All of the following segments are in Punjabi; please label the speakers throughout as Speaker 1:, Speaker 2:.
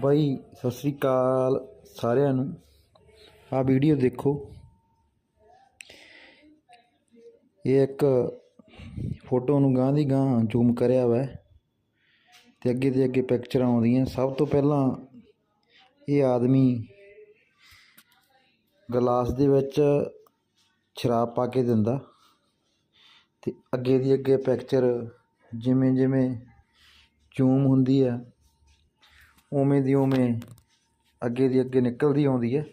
Speaker 1: ਬਾਈ, ਸਤਿ ਸ੍ਰੀ ਅਕਾਲ ਸਾਰਿਆਂ ਨੂੰ। ਆ ਵੀਡੀਓ ਦੇਖੋ। ਇਹ ਇੱਕ ਫੋਟੋ ਨੂੰ ਗਾਂ ਦੀ ਗਾਂ ਜ਼ੂਮ ਕਰਿਆ ਵਾ। ਤੇ ਅੱਗੇ ਦੇ ਅੱਗੇ ਪਿਕਚਰਾਂ ਆਉਂਦੀਆਂ। ਸਭ ਤੋਂ ਪਹਿਲਾਂ ਇਹ ਆਦਮੀ ਗਲਾਸ ਦੇ ਵਿੱਚ ਸ਼ਰਾਬ ਪਾ ਕੇ ਦਿੰਦਾ। ਤੇ ਅੱਗੇ ਦੀ ਅੱਗੇ ਪਿਕਚਰ ਜਿਵੇਂ ਜਿਵੇਂ ਜ਼ੂਮ ਹੁੰਦੀ ਆ ਉਵੇਂ ਦੀ ਉਵੇਂ ਅੱਗੇ ਦੀ ਅੱਗੇ ਨਿਕਲਦੀ ਆਉਂਦੀ ਹੈ।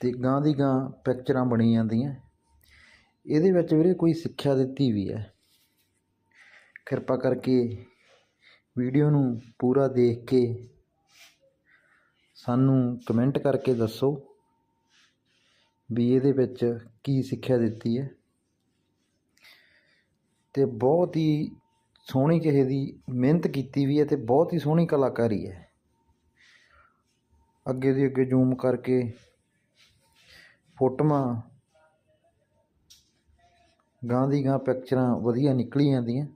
Speaker 1: ਤੇ ਗਾਂ ਦੀ ਗਾਂ ਪਿਕਚਰਾਂ ਬਣੀ ਜਾਂਦੀਆਂ। ਇਹਦੇ ਵਿੱਚ ਵੀਰੇ ਕੋਈ ਸਿੱਖਿਆ ਦਿੱਤੀ ਵੀ ਹੈ। ਕਿਰਪਾ ਕਰਕੇ ਵੀਡੀਓ ਨੂੰ ਪੂਰਾ ਦੇਖ ਕੇ ਸਾਨੂੰ ਕਮੈਂਟ ਕਰਕੇ ਦੱਸੋ ਵੀ ਇਹਦੇ ਵਿੱਚ ਕੀ ਸਿੱਖਿਆ ਦਿੱਤੀ ਹੈ। ਤੇ ਬਹੁਤ ਹੀ ਸੋਹਣੀ ਕਿਸੇ ਦੀ ਮਿਹਨਤ ਕੀਤੀ ਵੀ ਹੈ ਤੇ ਬਹੁਤ ਹੀ ਸੋਹਣੀ ਕਲਾਕਾਰੀ ਹੈ। ਅੱਗੇ ਦੀ ਅੱਗੇ ਜ਼ੂਮ ਕਰਕੇ ਫੋਟੋਆਂ, ਗਾਂ ਦੀ ਗਾਂ ਪਿਕਚਰਾਂ ਵਧੀਆ ਨਿਕਲੀ ਜਾਂਦੀਆਂ।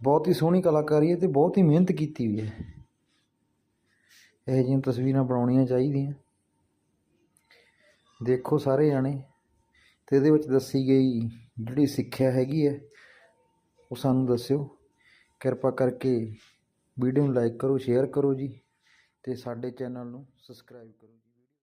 Speaker 1: ਬਹੁਤ ਹੀ ਸੋਹਣੀ ਕਲਾਕਾਰੀ ਹੈ ਤੇ ਬਹੁਤ ਹੀ ਮਿਹਨਤ ਕੀਤੀ ਵੀ ਹੈ। ਇਹੋ ਜਿਹੀਆਂ ਤਸਵੀਰਾਂ ਬਣਾਉਣੀਆਂ ਚਾਹੀਦੀਆਂ। ਦੇਖੋ ਸਾਰੇ ਜਾਣੇ, ਤੇ ਇਹਦੇ ਵਿੱਚ ਦੱਸੀ ਗਈ ਜਿਹੜੀ ਸਿੱਖਿਆ ਹੈਗੀ ਹੈ, ਉਹ ਸਾਨੂੰ ਦੱਸਿਓ। ਕਿਰਪਾ ਕਰਕੇ ਵੀਡੀਓ ਨੂੰ ਲਾਈਕ ਕਰੋ ਸ਼ੇਅਰ ਕਰੋ ਜੀ ਅਤੇ ਸਾਡੇ ਚੈਨਲ ਨੂੰ ਸਬਸਕ੍ਰਾਈਬ ਕਰੋ